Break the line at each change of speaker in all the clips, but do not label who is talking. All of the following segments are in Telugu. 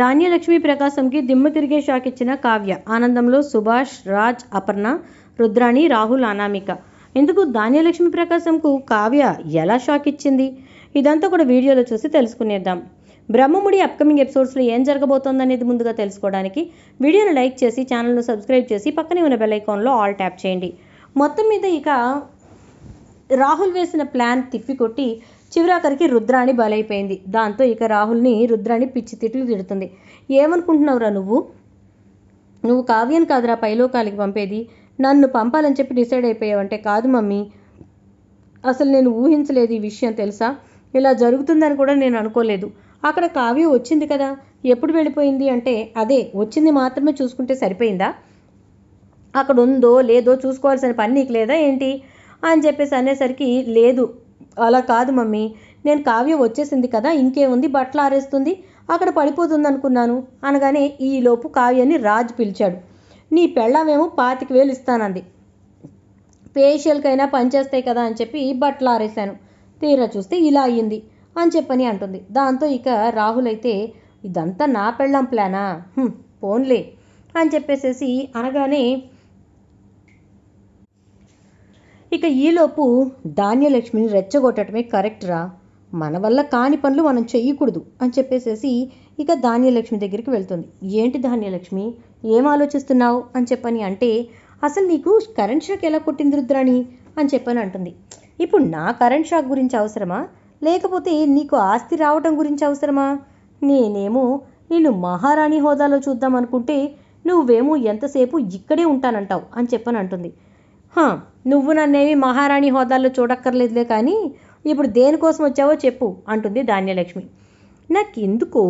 ధాన్యలక్ష్మి ప్రకాశంకి దిమ్మ తిరిగే షాక్ ఇచ్చిన కావ్య. ఆనందంలో సుభాష్ రాజ్ అపర్ణ రుద్రాణి రాహుల్ అనామిక. ఎందుకు ధాన్యలక్ష్మి ప్రకాశంకు కావ్య ఎలా షాక్ ఇచ్చింది? ఇదంతా కూడా వీడియోలో చూసి తెలుసుకునేద్దాం. బ్రహ్మముడి అప్కమింగ్ ఎపిసోడ్స్లో ఏం జరగబోతోందనేది ముందుగా తెలుసుకోవడానికి వీడియోను లైక్ చేసి ఛానల్ను సబ్స్క్రైబ్ చేసి పక్కనే ఉన్న బెల్ ఐకాన్లో ఆల్ ట్యాప్ చేయండి. మొత్తం మీద ఇక రాహుల్ వేసిన ప్లాన్ తిప్పికొట్టి చివరాఖరికి రుద్రాణి బలైపోయింది. దాంతో ఇక రాహుల్ని రుద్రాణి పిచ్చి తిట్లు తిడుతుంది. ఏమనుకుంటున్నావురా నువ్వు? నువ్వు కావ్యం కాదురా పైలోకాలకి పంపేది. నన్ను పంపాలని చెప్పి డిసైడ్ అయిపోయావంటే కాదు మమ్మీ. అసలు నేను ఊహించలేదు ఈ విషయం తెలుసా? ఇలా జరుగుతుందని కూడా నేను అనుకోలేదు. అక్కడ కావ్య వచ్చింది కదా? ఎప్పుడు వెళ్ళిపోయింది అంటే అదే వచ్చింది మాత్రమే చూసుకుంటే సరిపోయిందా? అక్కడ ఉందో లేదో చూసుకోవాల్సిన పని నీకు లేదా ఏంటి? అని చెప్పేసి అనేసరికి లేదు అలా కాదు మమ్మీ. నేను కావ్య వచ్చేసింది కదా ఇంకేముంది బట్టలు ఆరేస్తుంది అక్కడ పడిపోతుంది అనుకున్నాను అనగానే ఈలోపు కావ్యని రాజు పిలిచాడు. నీ పెళ్ళామేమో పాతిక వేలు ఇస్తానంది. ఫేషియల్కైనా పనిచేస్తాయి కదా అని చెప్పి బట్టలు ఆరేశాను. తీరా చూస్తే ఇలా అయ్యింది అని చెప్పని అంటుంది. దాంతో ఇక రాహుల్ అయితే ఇదంతా నా పెళ్ళాం ప్లానా? పోన్లే అని చెప్పేసేసి అనగానే ఇక ఈలోపు ధాన్యలక్ష్మిని రెచ్చగొట్టడమే కరెక్ట్ రా. మన వల్ల కాని పనులు మనం చెయ్యకూడదు అని చెప్పేసేసి ఇక ధాన్యలక్ష్మి దగ్గరికి వెళ్తుంది. ఏంటి ధాన్యలక్ష్మి? ఏం ఆలోచిస్తున్నావు? అని చెప్పని అంటే అసలు నీకు కరెంట్ షాక్ ఎలా కొట్టింది రుద్రాణి? అని చెప్పని అంటుంది. ఇప్పుడు నా కరెంట్ షాక్ గురించి అవసరమా? లేకపోతే నీకు ఆస్తి రావటం గురించి అవసరమా? నేనేమో నేను మహారాణి హోదాలో చూద్దాం అనుకుంటే నువ్వేమో ఎంతసేపు ఇక్కడే ఉంటానంటావు అని చెప్పని అంటుంది. నువ్వు నన్నేమి మహారాణి హోదాల్లో చూడక్కర్లేదులే కానీ ఇప్పుడు దేనికోసం వచ్చావో చెప్పు అంటుంది ధాన్యలక్ష్మి. నాకెందుకు?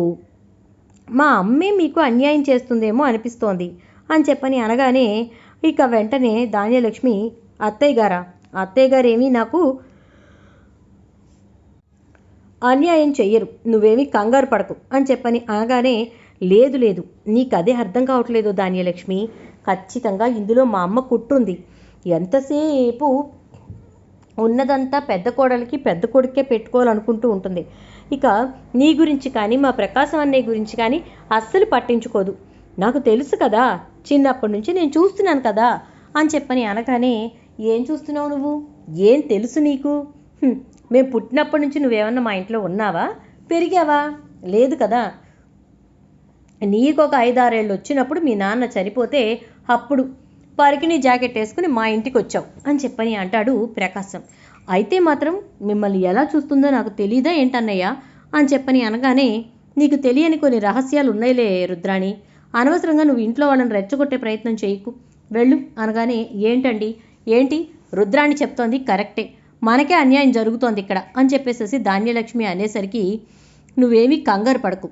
మా అమ్మే మీకు అన్యాయం చేస్తుందేమో అనిపిస్తోంది అని చెప్పని అనగానే ఇక వెంటనే ధాన్యలక్ష్మి అత్తయ్య గారా అత్తయ్య గారేమీ నాకు అన్యాయం చెయ్యరు నువ్వేమీ కంగారు పడకు అని చెప్పని అనగానే లేదు లేదు నీకు అదే అర్థం కావట్లేదు ధాన్యలక్ష్మి ఖచ్చితంగా ఇందులో మా అమ్మ కుట్టుంది ఎంతసేపు ఉన్నదంతా పెద్ద కోడలికి పెద్ద కొడుకే పెట్టుకోవాలనుకుంటూ ఉంటుంది. ఇక నీ గురించి కానీ మా ప్రకాశం అన్నయ్య గురించి కానీ అస్సలు పట్టించుకోదు. నాకు తెలుసు కదా చిన్నప్పటి నుంచి నేను చూస్తున్నాను కదా అని చెప్పని అనగానే ఏం చూస్తున్నావు నువ్వు? ఏం తెలుసు నీకు? మేము పుట్టినప్పటి నుంచి నువ్వేమన్నా మా ఇంట్లో ఉన్నావా? పెరిగావా? లేదు కదా. నీకు ఒక ఐదారేళ్ళు వచ్చినప్పుడు మీ నాన్న చనిపోతే అప్పుడు పరికిణి జాకెట్ వేసుకుని మా ఇంటికి వచ్చావు అని చెప్పని అంటాడు ప్రకాశం. అయితే మాత్రం మిమ్మల్ని ఎలా చూస్తుందో నాకు తెలియదా ఏంటన్నయ్య అని చెప్పని అనగానే నీకు తెలియని కొన్ని రహస్యాలు ఉన్నాయిలే రుద్రాణి. అనవసరంగా నువ్వు ఇంట్లో వాళ్ళని రెచ్చగొట్టే ప్రయత్నం చేయకు. వెళ్ళు అనగానే ఏంటండి? ఏంటి? రుద్రాణి చెప్తోంది కరెక్టే. మనకే అన్యాయం జరుగుతోంది ఇక్కడ అని చెప్పేసేసి ధాన్యలక్ష్మి అనేసరికి నువ్వేమీ కంగారు పడకు.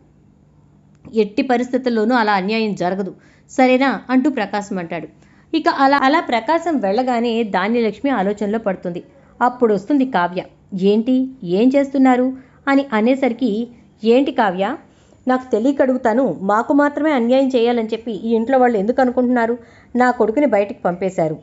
ఎట్టి పరిస్థితుల్లోనూ అలా అన్యాయం జరగదు. సరేనా? అంటూ ప్రకాశం అంటాడు. ఇక అలా అలా ప్రకాశం వెళ్ళగానే ధాన్యలక్ష్మి ఆలోచనలో పడుతుంది. అప్పుడు వస్తుంది కావ్య. ఏంటి? ఏం చేస్తున్నారు? అని అనేసరికి ఏంటి కావ్య? నాకు తెలియక అడుగుతాను. మాకు మాత్రమే అన్యాయం చేయాలని చెప్పి ఈ ఇంట్లో వాళ్ళు ఎందుకు అనుకుంటున్నారు? నా కొడుకుని బయటికి పంపేశారు.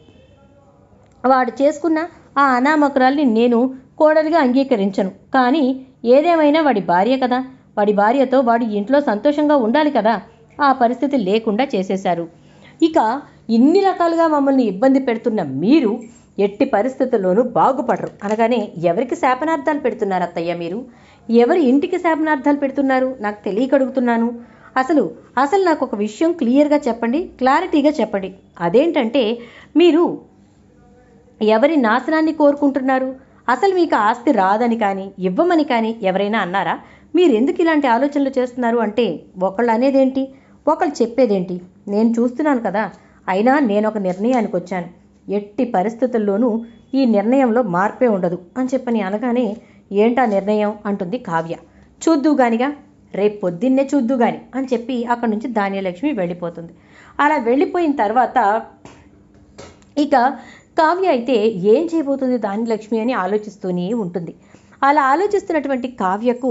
వాడు చేసుకున్న ఆ అనామకురాల్ని నేను కోడలిగా అంగీకరించను. కానీ ఏదేమైనా వాడి భార్య కదా. వాడి భార్యతో వాడు ఇంట్లో సంతోషంగా ఉండాలి కదా. ఆ పరిస్థితి లేకుండా చేసేశారు. ఇక ఇన్ని రకాలుగా మమ్మల్ని ఇబ్బంది పెడుతున్న మీరు ఎట్టి పరిస్థితుల్లోనూ బాగుపడరు. అనగానే ఎవరికి శాపనార్థాలు పెడుతున్నారు అత్తయ్య మీరు? ఎవరి ఇంటికి శాపనార్థాలు పెడుతున్నారు? నాకు తెలియక అడుగుతున్నాను. అసలు అసలు నాకు ఒక విషయం క్లియర్గా చెప్పండి క్లారిటీగా చెప్పండి. అదేంటంటే మీరు ఎవరి నాశనాన్ని కోరుకుంటున్నారు? అసలు మీకు ఆస్తి రాదని కానీ ఇవ్వమని కానీ ఎవరైనా అన్నారా? మీరు ఎందుకు ఇలాంటి ఆలోచనలు చేస్తున్నారు? అంటే ఒకళ్ళు అనేదేంటి? ఒకళ్ళు చెప్పేదేంటి? నేను చూస్తున్నాను కదా. అయినా నేను ఒక నిర్ణయానికి వచ్చాను. ఎట్టి పరిస్థితుల్లోనూ ఈ నిర్ణయంలో మార్పే ఉండదు అని చెప్పని అనగానే ఏంటా నిర్ణయం? అంటుంది కావ్య. చూద్దు గానిగా రేపు పొద్దున్నే చూద్దు గాని అని చెప్పి అక్కడి నుంచి ధాన్యలక్ష్మి వెళ్ళిపోతుంది. అలా వెళ్ళిపోయిన తర్వాత ఇక కావ్య అయితే ఏం చేయబోతుంది ధాన్యలక్ష్మి అని ఆలోచిస్తూనే ఉంటుంది. అలా ఆలోచిస్తున్నటువంటి కావ్యకు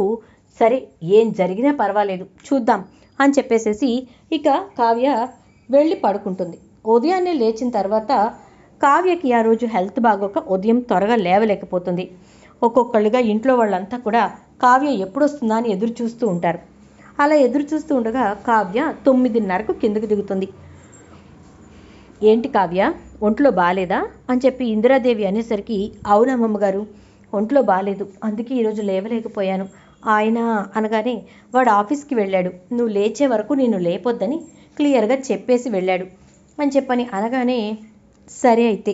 సరే ఏం జరిగినా పర్వాలేదు చూద్దాం అని చెప్పేసేసి ఇక కావ్య వెళ్ళి పడుకుంటుంది. ఉదయాన్నే లేచిన తర్వాత కావ్యకి ఆ రోజు హెల్త్ బాగోక ఉదయం త్వరగా లేవలేకపోతుంది. ఒక్కొక్కళ్ళుగా ఇంట్లో వాళ్ళంతా కూడా కావ్య ఎప్పుడు వస్తుందా అని ఎదురు చూస్తూ ఉంటారు. అలా ఎదురు చూస్తూ ఉండగా కావ్య తొమ్మిదిన్నరకు కిందకు దిగుతుంది. ఏంటి కావ్య ఒంట్లో బాగాలేదా అని చెప్పి ఇందిరాదేవి అనేసరికి అవునమ్మమ్మ గారు ఒంట్లో బాగాలేదు అందుకే ఈరోజు లేవలేకపోయాను. ఆయన అనగానే వాడు ఆఫీస్కి వెళ్ళాడు. నువ్వు లేచే వరకు నేను లేపొద్దని క్లియర్గా చెప్పేసి వెళ్ళాడు. అని చెప్పని అనగానే సరే అయితే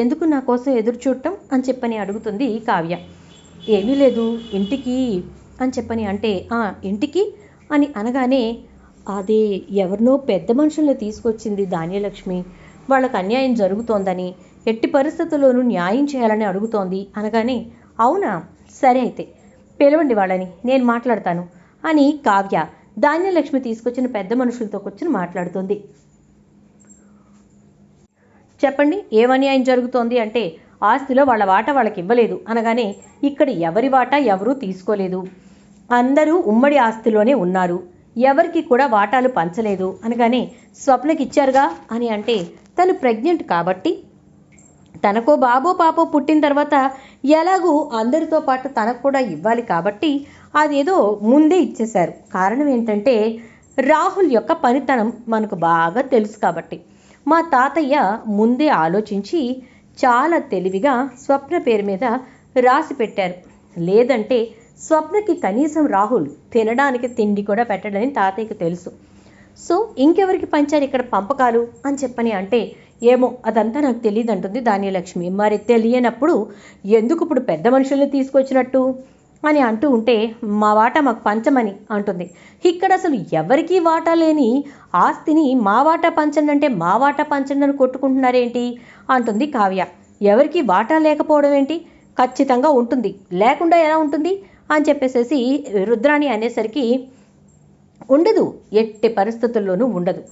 ఎందుకు నా కోసం ఎదురు చూడటం? అని చెప్పని అడుగుతుంది కావ్య. ఏమీ లేదు ఇంటికి అని చెప్పని అంటే "ఆ, ఇంటికి? అని అనగానే అదే ఎవరినో పెద్ద మనుషుల్ని తీసుకొచ్చింది ధాన్యలక్ష్మి. వాళ్ళకు అన్యాయం జరుగుతోందని ఎట్టి పరిస్థితుల్లోనూ న్యాయం చేయాలని అడుగుతోంది. అనగానే అవునా? సరే అయితే పిలవండి వాళ్ళని నేను మాట్లాడతాను అని కావ్య ధాన్యలక్ష్మి తీసుకొచ్చిన పెద్ద మనుషులతో కూర్చుని మాట్లాడుతుంది. చెప్పండి ఏమన్యాయం అన్యాయం జరుగుతోంది అంటే ఆస్తిలో వాళ్ళ వాటా వాళ్ళకి ఇవ్వలేదు అనగానే ఇక్కడ ఎవరి వాటా ఎవరూ తీసుకోలేదు. అందరూ ఉమ్మడి ఆస్తిలోనే ఉన్నారు. ఎవరికి కూడా వాటాలు పంచలేదు. అనగానే స్వప్నకి ఇచ్చారుగా అని అంటే తను ప్రెగ్నెంట్ కాబట్టి తనకో బాబో పాపో పుట్టిన తర్వాత ఎలాగూ అందరితో పాటు తనకు కూడా ఇవ్వాలి కాబట్టి అదేదో ముందే ఇచ్చేశారు. కారణం ఏంటంటే రాహుల్ యొక్క పనితనం మనకు బాగా తెలుసు కాబట్టి. మా తాతయ్య ముందే ఆలోచించి చాలా తెలివిగా స్వప్న పేరు మీద రాసి పెట్టారు. లేదంటే స్వప్నకి కనీసం రాహుల్ తినడానికి తిండి కూడా పెట్టడని తాతయ్యకి తెలుసు. సో ఇంకెవరికి పంచారు ఇక్కడ పంపకాలు అని చెప్పని అంటే ఏమో అదంతా నాకు తెలియదు అంటుంది ధాన్యలక్ష్మి. మరి తెలియనప్పుడు ఎందుకు ఇప్పుడు పెద్ద మనుషుల్ని తీసుకొచ్చినట్టు? అని అంటూ ఉంటే మా వాటా మాకు పంచమని అంటుంది. ఇక్కడ అసలు ఎవరికీ వాటా లేని ఆస్తిని మా వాటా పంచండి అంటే మా వాటా పంచండి అని కొట్టుకుంటున్నారేంటి? అంటుంది కావ్య. ఎవరికి వాటా లేకపోవడం ఏంటి? ఖచ్చితంగా ఉంటుంది. లేకుండా ఎలా ఉంటుంది? అని చెప్పేసేసి రుద్రాణి అనేసరికి ఉండదు. ఎట్టి పరిస్థితుల్లోనూ ఉండదు.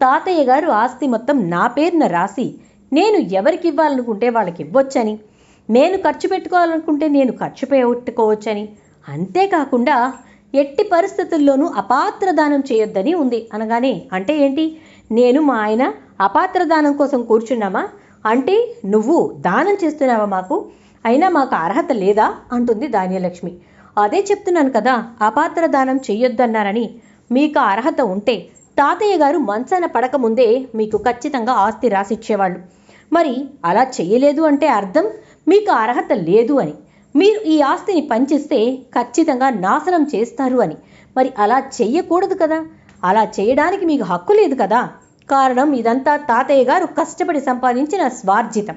తాతయ్య గారు ఆస్తి మొత్తం నా పేరున రాసి నేను ఎవరికి ఇవ్వాలనుకుంటే వాళ్ళకి ఇవ్వొచ్చని. నేను ఖర్చు పెట్టుకోవాలనుకుంటే నేను ఖర్చు పెట్టుకోవచ్చని. అంతేకాకుండా ఎట్టి పరిస్థితుల్లోనూ అపాత్ర దానం చేయొద్దని ఉంది. అనగానే అంటే ఏంటి? నేను మా ఆయన అపాత్ర దానం కోసం కూర్చున్నామా? అంటే నువ్వు దానం చేస్తున్నావా మాకు? అయినా మాకు అర్హత లేదా? అంటుంది ధాన్యలక్ష్మి. అదే చెప్తున్నాను కదా అపాత్ర దానం చెయ్యొద్దన్నారని. మీకు అర్హత ఉంటే తాతయ్య గారు మంచాన పడకముందే మీకు ఖచ్చితంగా ఆస్తి రాసిచ్చేవాళ్ళు. మరి అలా చెయ్యలేదు అంటే అర్థం? మీకు అర్హత లేదు అని. మీరు ఈ ఆస్తిని పంచిస్తే ఖచ్చితంగా నాశనం చేస్తారు అని. మరి అలా చెయ్యకూడదు కదా? అలా చేయడానికి మీకు హక్కు లేదు కదా? కారణం ఇదంతా తాతయ్య గారు కష్టపడి సంపాదించిన స్వార్జితం.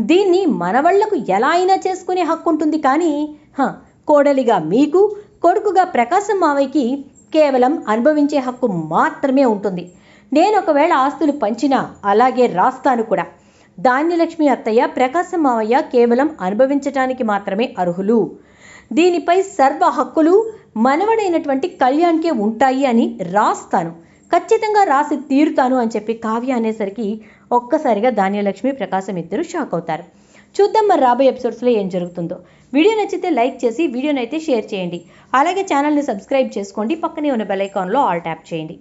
దీన్ని మనవళ్ళకు ఎలా అయినా చేసుకునే హక్కు ఉంటుంది కానీ హ, కోడలిగా మీకు కొడుకుగా ప్రకాశం మావయ్యకి కేవలం అనుభవించే హక్కు మాత్రమే ఉంటుంది. నేను ఒకవేళ ఆస్తులు పంచినా అలాగే రాస్తాను కూడా. ధాన్యలక్ష్మి అత్తయ్య ప్రకాశం మావయ్య కేవలం అనుభవించటానికి మాత్రమే అర్హులు. దీనిపై సర్వ హక్కులు మనవడైనటువంటి కళ్యాణ్కే ఉంటాయి అని రాస్తాను. ఖచ్చితంగా రాసి తీరుతాను అని చెప్పి కావ్య అనేసరికి ఒక్కసారిగా ధాన్యలక్ష్మి ప్రకాశం ఇద్దరు షాక్ అవుతారు. చూద్దాం మరి రాబోయే ఎపిసోడ్స్లో ఏం జరుగుతుందో. వీడియో నచ్చితే లైక్ చేసి వీడియోనైతే షేర్ చేయండి. అలాగే ఛానల్ని సబ్స్క్రైబ్ చేసుకోండి. పక్కనే ఉన్న బెల్ ఐకాన్లో ఆల్ ట్యాప్ చేయండి.